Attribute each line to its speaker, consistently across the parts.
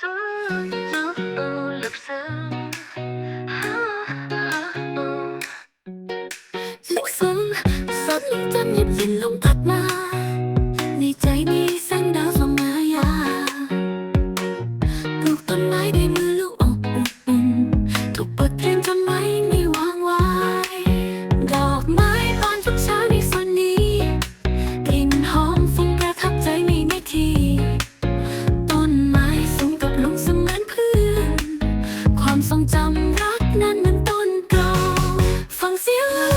Speaker 1: So feel like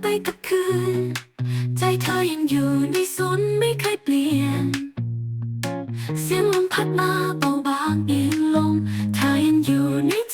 Speaker 1: ไป
Speaker 2: กับคืน ใจเธอยังอยู่ในศูนย์ไม่เคยเปลี่ยน เสียงลมพัดมาเบาบางอีกลง เธอยังอยู่ในใจ